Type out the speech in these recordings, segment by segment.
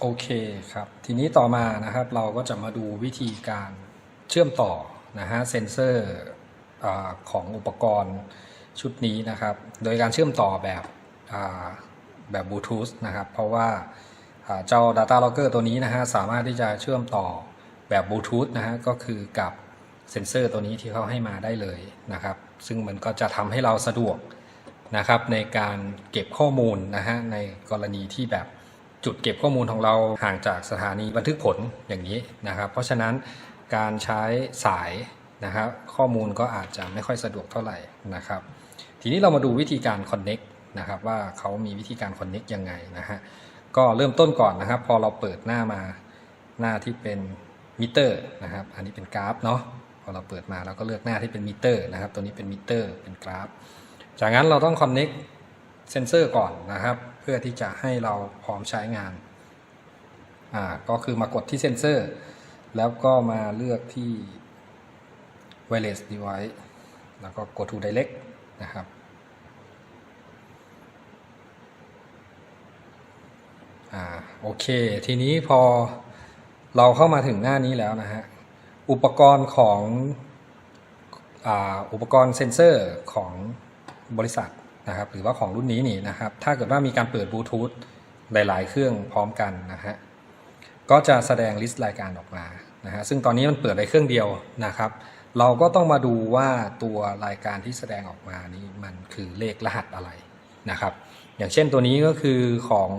โอเคครับ ทีนี้ต่อมานะครับเราก็จะมาดูวิธีการเชื่อมต่อนะฮะเซนเซอร์อของอุปกรณ์ชุดนี้นะครับ โดยการเชื่อมต่อแบบแบบบลูทูธนะครับ เพราะว่าอ่าเจ้า Data Logger ตัวนี้นะฮะสามารถที่จะเชื่อมต่อแบบบลูทูธนะฮะก็คือกับเซนเซอร์ตัวนี้ที่เขาให้มาได้เลยนะครับ ซึ่งมันก็จะทำให้เราสะดวกนะครับในการเก็บข้อมูลนะฮะในกรณีที่แบบ จุดเก็บข้อมูลของเราห่างจากสถานีบันทึกผลอย่างนี้นะครับ เพราะฉะนั้นการใช้สายนะครับข้อมูลก็อาจจะไม่ค่อยสะดวกเท่าไหร่นะครับ ทีนี้เรามาดูวิธีการ Connect นะครับว่าเขามีวิธีการ Connect ยังไงนะฮะก็เริ่มต้นก่อนนะครับ พอเราเปิดหน้ามาหน้าที่เป็นมิเตอร์นะครับ อันนี้เป็นกราฟเนาะพอเราเปิดมาเราก็เลือกหน้าที่เป็นมิเตอร์นะครับ ตัวนี้เป็นมิเตอร์เป็นกราฟ จากนั้นเราต้อง connect เซนเซอร์ก่อนนะครับ พื่อที่จะให้เราพร้อมใช้งานอ่าก็คือมากดที่เซนเซอร์ แล้วก็มาเลือกที่ wireless device แล้วก็ go to direct นะครับอ่าโอเค ทีนี้พอเราเข้ามาถึงหน้านี้แล้วนะฮะ อุปกรณ์ของอาอุปกรณ์เซนเซอร์ของบริษัท นะครับหรือว่าของรุ่นนี้นี่นะครับ ถ้าเกิดว่ามีการเปิดบลูทูธหลาย ๆ เครื่องพร้อมกันนะฮะก็จะแสดงลิสต์รายการออกมานะฮะซึ่งตอนนี้มันเปิดได้เครื่องเดียวนะครับ เราก็ต้องมาดูว่าตัวรายการที่แสดงออกมานี้มันคือเลขรหัสอะไรนะครับ อย่างเช่นตัวนี้ก็คือของ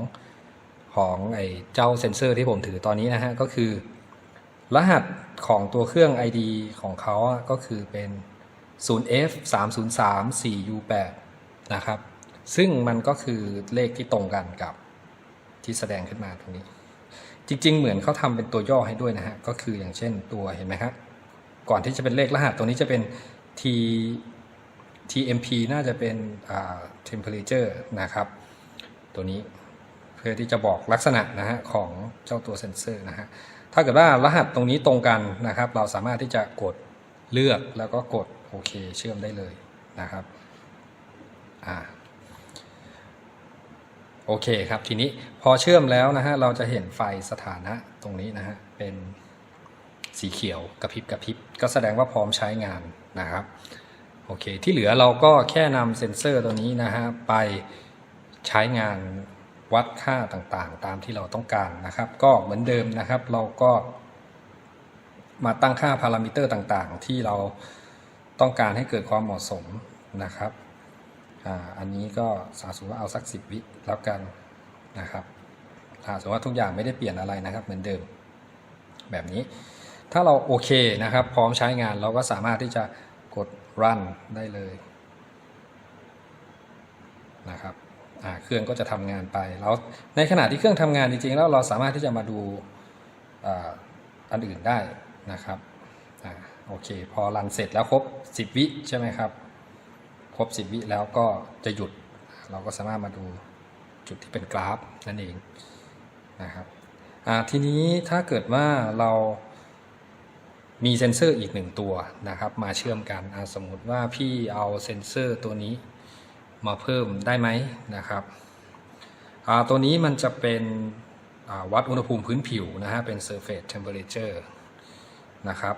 ของไอ้เจ้าเซนเซอร์ที่ผมถือตอนนี้นะฮะก็คือ รหัสของตัวเครื่อง ID ของเขาอะก็คือเป็น 0f 3 0 3 4 u 8 นะครับ ซึ่งมันก็คือเลขที่ตรงกันกับที่แสดงขึ้นมาตรงนี้ จริง ๆ เหมือนเขาทำเป็นตัวย่อให้ด้วยนะฮะ ก็คืออย่างเช่นตัวเห็นไหมครับก่อนที่จะเป็นเลขรหัสตัวนี้จะเป็น t tmp น่าจะเป็นอ่า temperature นะครับ ตัวนี้เพื่อที่จะบอกลักษณะนะฮะของเจ้าตัวเซนเซอร์นะฮะ ถ้าเกิดว่ารหัสตรงนี้ตรงกันนะครับ เราสามารถที่จะกดเลือกแล้วก็กดโอเคเชื่อมได้เลยนะครับ อ่าโอเคครับ ทีนี้พอเชื่อมแล้วนะฮะเราจะเห็นไฟสถานะตรงนี้นะฮะเป็นสีเขียวกระพริบกระพริบก็แสดงว่าพร้อมใช้งานนะครับโอเคที่เหลือเราก็แค่นำเซ็นเซอร์ตัวนี้นะฮะไปใช้งานวัดค่าต่างๆ ตามที่เราต้องการนะครับ ก็เหมือนเดิมนะครับ เราก็มาตั้งค่าพารามิเตอร์ต่างๆ ที่เราต้องการให้เกิดความเหมาะสมนะครับ อันนี้ก็สาสมมติว่าเอาสักสิบวิแล้วกันนะครับอ่าสมมติว่าทุกอย่างไม่ได้เปลี่ยนอะไรนะครับ เหมือนเดิม แบบนี้ ถ้าเราโอเคนะครับ พร้อมใช้งานเราก็สามารถที่จะกด run ได้เลยนะครับเครื่องก็จะทำงานไปแล้วในขณะที่เครื่องทำงานจริงๆแล้วเราสามารถที่จะมาดูอ,อันอื่นได้นะครับอโอเค พอรันเสร็จแล้วครบ 10 วิใช่ไหมครับ ครบ 10 วิแล้วก็จะหยุด เราก็สามารถมาดูจุดที่เป็นกราฟนั่นเองนะครับทีนี้ถ้าเกิดว่าเรามีเซ็นเซอร์อีกหนึ่งตัวนะครับ มาเชื่อมกันสมมติว่าพี่เอาเซ็นเซอร์ตัวนี้มาเพิ่มได้ไหมนะครับตัวนี้มันจะเป็นวัดอุณหภูมิพื้นผิวนะฮะเป็น surface temperature นะครับ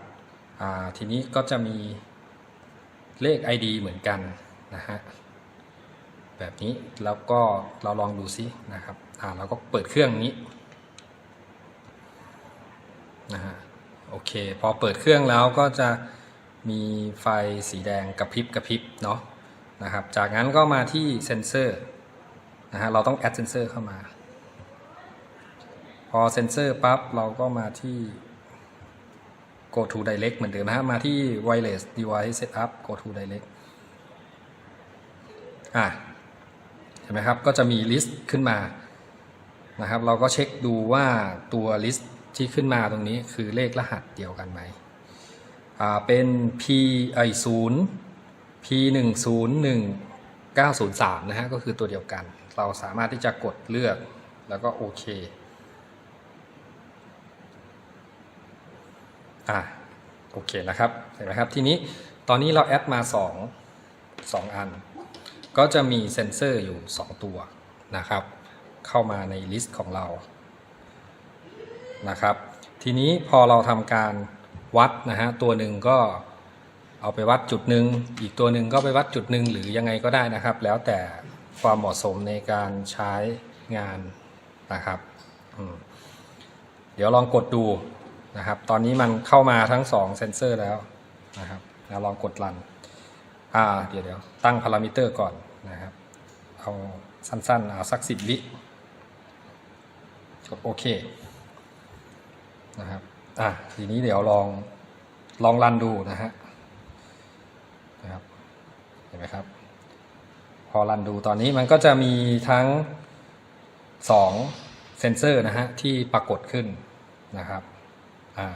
ทีนี้ก็จะมีเลข ID เหมือนกัน นะฮะแบบนี้แล้วก็เราลองดูซินะครับอ่าเราก็เปิดเครื่องนี้นะฮะโอเค พอเปิดเครื่องแล้วก็จะมีไฟสีแดงกระพริบกระพริบเนาะนะครับ จากนั้นก็มาที่เซนเซอร์นะฮะเราต้องแอดเซนเซอร์เข้ามา พอเซนเซอร์ปั๊บเราก็มาที่ go to direct เหมือนเดิมนะฮะมาที่ wireless device setup go to direct อะเห็นไหมครับก็จะมีลิสต์ขึ้นมานะครับเราก็เช็คดูว่าตัวลิสต์ที่ขึ้นมาตรงนี้คือเลขรหัสเดียวกันไหมอ่าเป็น p ไอศูนย์ p 1 0 1 9 0 3 นะฮะก็คือตัวเดียวกัน เราสามารถที่จะกดเลือกแล้วก็โอเคอะโอเคแล้วครับเห็นไหมครับ ทีนี้ตอนนี้เราแอดมา 2 2 อัน ก็จะมีเซ็นเซอร์อยู่ 2 ตัวนะครับ เข้ามาในลิสต์ของเรานะครับ ทีนี้พอเราทำการวัดนะฮะตัวหนึ่งก็เอาไปวัดจุดหนึ่งอีกตัวหนึ่งก็ไปวัดจุดหนึ่งหรือยังไงก็ได้นะครับ แล้วแต่ความเหมาะสมในการใช้งานนะครับเดี๋ยวลองกดดูนะครับ ตอนนี้มันเข้ามาทั้งสองเซนเซอร์แล้วนะครับแล้วลองกดรัน อ่าเดี๋ยวเดี๋ยวตั้งพารามิเตอร์ก่อนนะครับ เอาสั้นๆ เอาสักสิบวิกดโอเคนะครับอะทีนี้เดี๋ยวลองลองรันดูนะฮะนะครับเห็นไหมครับ พอรันดูตอนนี้มันก็จะมีทั้งสองเซนเซอร์นะฮะที่ปรากฏขึ้นนะครับอ่า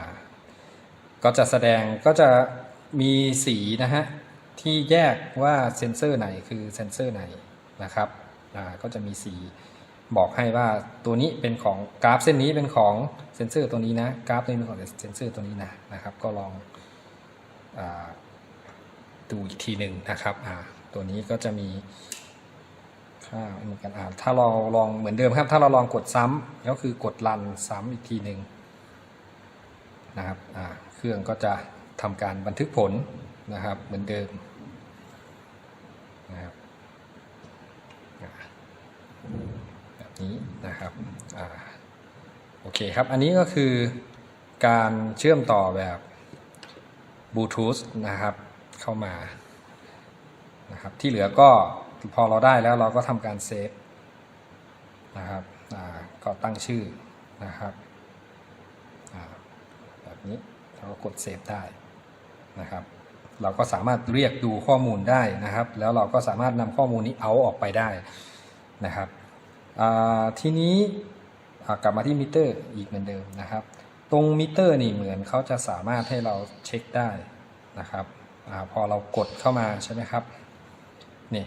ก็จะแสดงก็จะมีสีนะฮะ ที่แยกว่าเซนเซอร์ไหนคือเซนเซอร์ไหนนะครับก็จะมีสีบอกให้ว่าตัวนี้เป็นของกราฟเส้นนี้เป็นของเซนเซอร์ตัวนี้นะกราฟนี้เป็นของเซนเซอร์ตัวนี้นะนะครับ ก็ลองอดูอีกทีหนึ่งนะครับตัวนี้ก็จะมีค่าเหมือนกันอ่าถ้าเราลองเหมือนเดิมครับ ถ้าเราลองกดซ้ำก็คือกดรันซ้ำอีกทีหนึ่งนะครับเครื่องก็จะทำการบันทึกผล นะครับเหมือนเดิมนะครับแบบนี้นะครับอโอเคครับ อันนี้ก็คือการเชื่อมต่อแบบบลูทูธนะครับเข้ามานะครับที่เหลือก็พอเราได้แล้วเราก็ทำการเซฟนะครับก็ตั้งชื่อนะครับแบบนี้เราก็กดเซฟได้นะครับ เราก็สามารถเรียกดูข้อมูลได้นะครับ แล้วเราก็สามารถนำข้อมูลนี้เอาออกไปได้นะครับทีนี้กลับมาที่มิเตอร์อีกเหมือนเดิมนะครับ ตรงมิเตอร์นี่เหมือนเขาจะสามารถให้เราเช็คได้นะครับอพอเรากดเข้ามาใช่ไหมครับนี่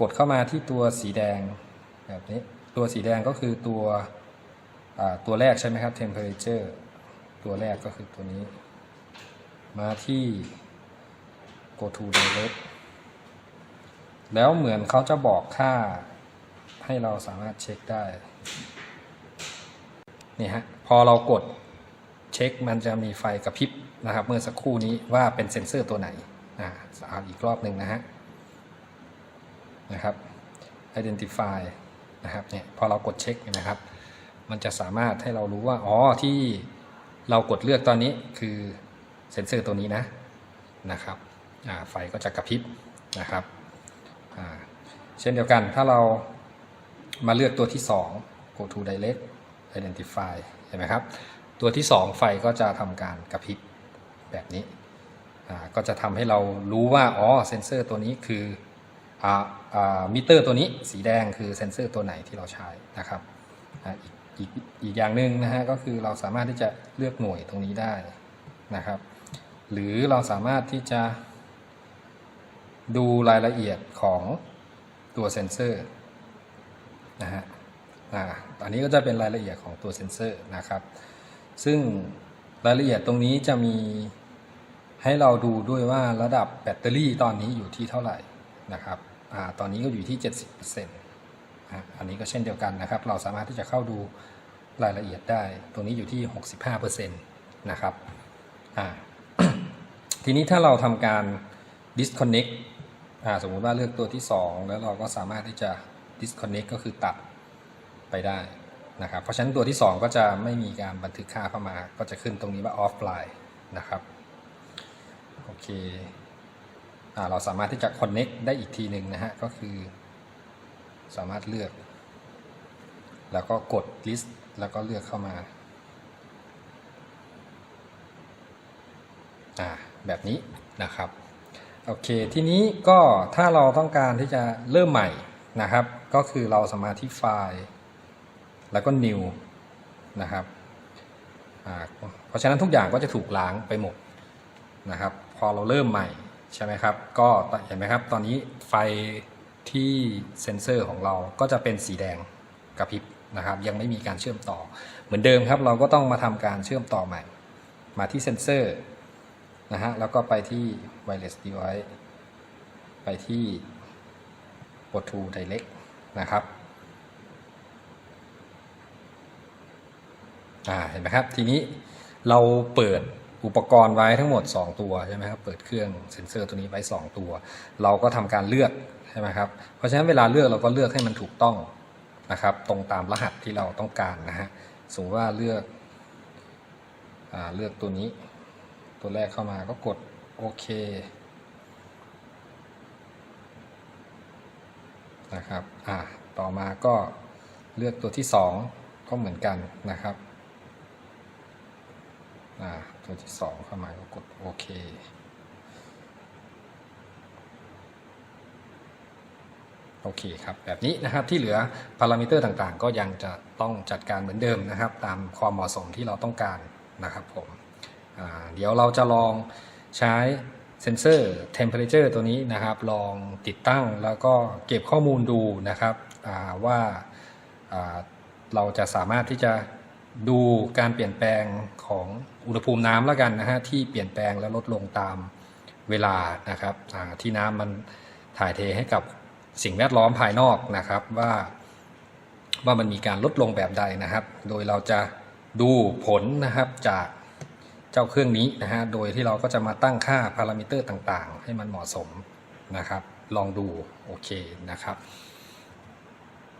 กดเข้ามาที่ตัวสีแดงแบบนี้ตัวสีแดงก็คือตัวตัวแรกใช่ไหมครับ temperature ตัวแรกก็คือตัวนี้ มาที่ go to direct แล้วเหมือนเขาจะบอกค่าให้เราสามารถเช็คได้ นี่ฮะ พอเรากดเช็คมันจะมีไฟกระพริบนะครับ เมื่อสักครู่นี้ว่าเป็นเซ็นเซอร์ตัวไหนอ่าเอาอีกรอบหนึ่งนะฮะ นะครับ identify นะครับเนี่ยพอเรากดเช็คนะครับ มันจะสามารถให้เรารู้ว่า อ๋อ ที่เรากดเลือกตอนนี้คือเซ็นเซอร์ตัวนี้นะนะครับ ไฟก็จะกระพริบนะครับเช่นเดียวกันถ้าเรามาเลือกตัวที่ 2 go to direct identify เห็นไหมครับ ตัวที่ 2 ไฟก็จะทำการกระพริบแบบนี้ ก็จะทำให้เรารู้ว่า อ๋อ เซนเซอร์ตัวนี้คืออมิเตอร์ตัวนี้สีแดงคือเซนเซอร์ตัวไหนที่เราใช้นะครับอีกอีกอีกอย่างหนึ่งนะฮะก็คือเราสามารถที่จะเลือกหน่วยตรงนี้ได้นะครับ หรือเราสามารถที่จะ ดูรายละเอียดของตัวเซนเซอร์นะฮะอ่าอันนี้ก็จะเป็นรายละเอียดของตัวเซนเซอร์นะครับ ซึ่งรายละเอียดตรงนี้จะมีให้เราดูด้วยว่าระดับแบตเตอรี่ตอนนี้อยู่ที่เท่าไหร่นะครับอาตอนนี้ก็อยู่ที่ 70%อะอันนี้ก็เช่นเดียวกันนะครับ เราสามารถที่จะเข้าดูรายละเอียดได้ ตรงนี้อยู่ที่ 65%นะครับอ่าทีนี้ถ้าเราทำการ disconnect สมมุติว่าเลือกตัวที่ 2 แล้วเราก็สามารถที่จะ disconnect ก็คือตัดไปได้นะครับ เพราะฉะนั้นตัวที่ 2 ก็จะไม่มีการบันทึกค่าเข้ามา ก็จะขึ้นตรงนี้ว่า offline นะครับ โอเคอ่าเราสามารถที่จะ connect ได้อีกทีหนึ่งนะฮะ ก็คือ สามารถเลือก แล้วก็กด list แล้วก็เลือกเข้ามาอ่าแบบนี้นะครับ โอเค ทีนี้ก็ถ้าเราต้องการที่จะเริ่มใหม่นะครับ ก็คือเราสามารถที่ไฟล์ แล้วก็ new นะครับเพราะฉะนั้นทุกอย่างก็จะถูกล้างไปหมดนะครับ พอเราเริ่มใหม่ใช่ไหมครับ ก็เห็นไหมครับ ตอนนี้ไฟที่เซ็นเซอร์ของเราก็จะเป็นสีแดงกระพริบนะครับ ยังไม่มีการเชื่อมต่อ เหมือนเดิมครับ เราก็ต้องมาทำการเชื่อมต่อใหม่ มาที่เซ็นเซอร์ นะฮะ แล้วก็ไปที่ wireless device ไปที่ port to direct นะครับอ่าเห็นไหมครับ ทีนี้เราเปิดอุปกรณ์ไว้ทั้งหมด 2 ตัวใช่ไหมครับ เปิดเครื่องเซ็นเซอร์ตัวนี้ไว้ 2 ตัว เราก็ทำการเลือกใช่ไหมครับ เพราะฉะนั้นเวลาเลือกเราก็เลือกให้มันถูกต้องนะครับ ตรงตามรหัสที่เราต้องการนะฮะ สมมติว่าเลือกอ่าเลือกตัวนี้ ตัวแรกเข้ามาก็กดโอเคนะครับ อ่า ต่อมาก็เลือกตัวที่ 2 ก็เหมือนกันนะครับ อ่า ตัวที่ 2 เข้ามาก็กดโอเคโอเคครับ แบบนี้นะครับที่เหลือพารามิเตอร์ต่างๆ ก็ยังจะต้องจัดการเหมือนเดิมนะครับ ตามความเหมาะสมที่เราต้องการนะครับผม เดี๋ยวเราจะลองใช้เซนเซอร์ temperature ตัวนี้นะครับ ลองติดตั้งแล้วก็เก็บข้อมูลดูนะครับว่าเราจะสามารถที่จะดูการเปลี่ยนแปลงของอุณหภูมิน้ำแล้วกันนะฮะที่เปลี่ยนแปลงและลดลงตามเวลานะครับที่น้ำมันถ่ายเทให้กับสิ่งแวดล้อมภายนอกนะครับว่า ว่ามันมีการลดลงแบบใดนะครับ โดยเราจะดูผลนะครับจาก จ้าเครื่องนี้นะฮะ โดยที่เราก็จะมาตั้งค่าพารามิเตอร์ต่างๆ ให้มันเหมาะสมนะครับ ลองดูโอเคนะครับ